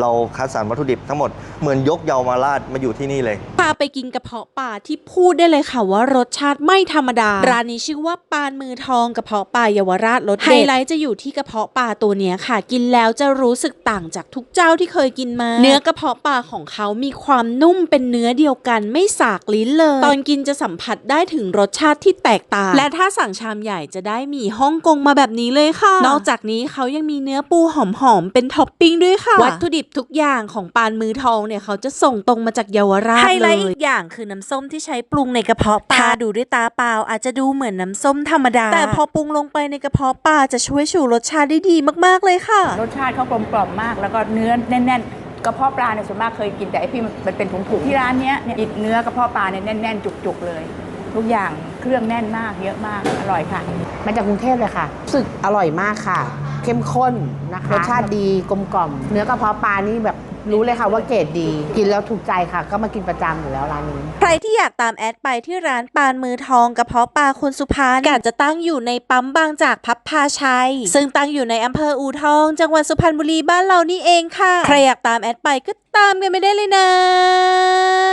เราคัดสรรวัตถุดิบทั้งหมดเหมือนยกเยาวมาราชมาอยู่ที่นี่เลยพาไปกินกระเพาะปลาที่พูดได้เลยค่ะว่ารสชาติไม่ธรรมดา ร้านนี้ชื่อว่าปานมือทองกระเพาะปลาเยาวราชรสเด็ดไฮไลท์จะอยู่ที่กระเพาะปลาตัวเนี้ยค่ะ กินแล้วจะรู้สึกต่างจากทุกเจ้าที่เคยกินมา เนื้อกระเพาะปลาของเขามีความนุ่มเป็นเนื้อเดียวกันไม่สากลิ้นเลย ตอนกินจะสัมผัสได้ถึงรสชาติที่แตกต่าง และถ้าสั่งชามใหญ่จะได้หมี่ฮ่องกงมาแบบนี้เลยค่ะ นอกจากนี้เขายังมีเนื้อปูหอมๆเป็นท็อปปิ้งด้วยค่ะ วัตถุดิบทุกอย่างของปานมือทองเนี่ยเขาจะส่งตรงมาจากเยาวราชไฮเลยไลท์อีกอย่างคือน้ำส้มที่ใช้ปรุงในกระเพาะปลาถ้าดูด้วยตาเปล่าอาจจะดูเหมือนน้ำส้มธรรมดา แต่พอปรุงลงไปในกระเพาะปลาจะช่วยชูรสชาติได้ดีมากๆเลยค่ะ รสชาติเขากลมกล่อมมาก แล้วก็เนื้อแน่นๆกระเพาะปลาเนี่ยส่วนมากเคยกินแต่ไอพี่มันเป็นถุงๆที่ร้านเนี้ยเนี่ยอิดเนื้อกระเพาะปลาเนี่ยแน่นๆ จุกๆเลย ทุกอย่างเครื่องแน่นมากเยอะมากอร่อยค่ะ มาจากกรุงเทพเลยค่ะรู้สึกอร่อยมากค่ะ เข้มข้นนะคะรสชาติดีกลมกล่อม เนื้อกระเพาะปลานี่แบบ รู้เลยค่ะว่าเกรดดี กินแล้วถูกใจค่ะ ก็มากินประจำอยู่แล้วร้านนี้ ใครที่อยากตามแอดไปที่ร้านปานมือทองกระเพาะปลาคนสุพรรณการจะตั้งอยู่ในปั๊มบางจากพับพาชัย ซึ่งตั้งอยู่ในอำเภออูทอง จังหวัดสุพรรณบุรีบ้านเรานี่เองค่ะ ใครอยากตามแอดไปก็ตามกันไม่ได้เลยนะ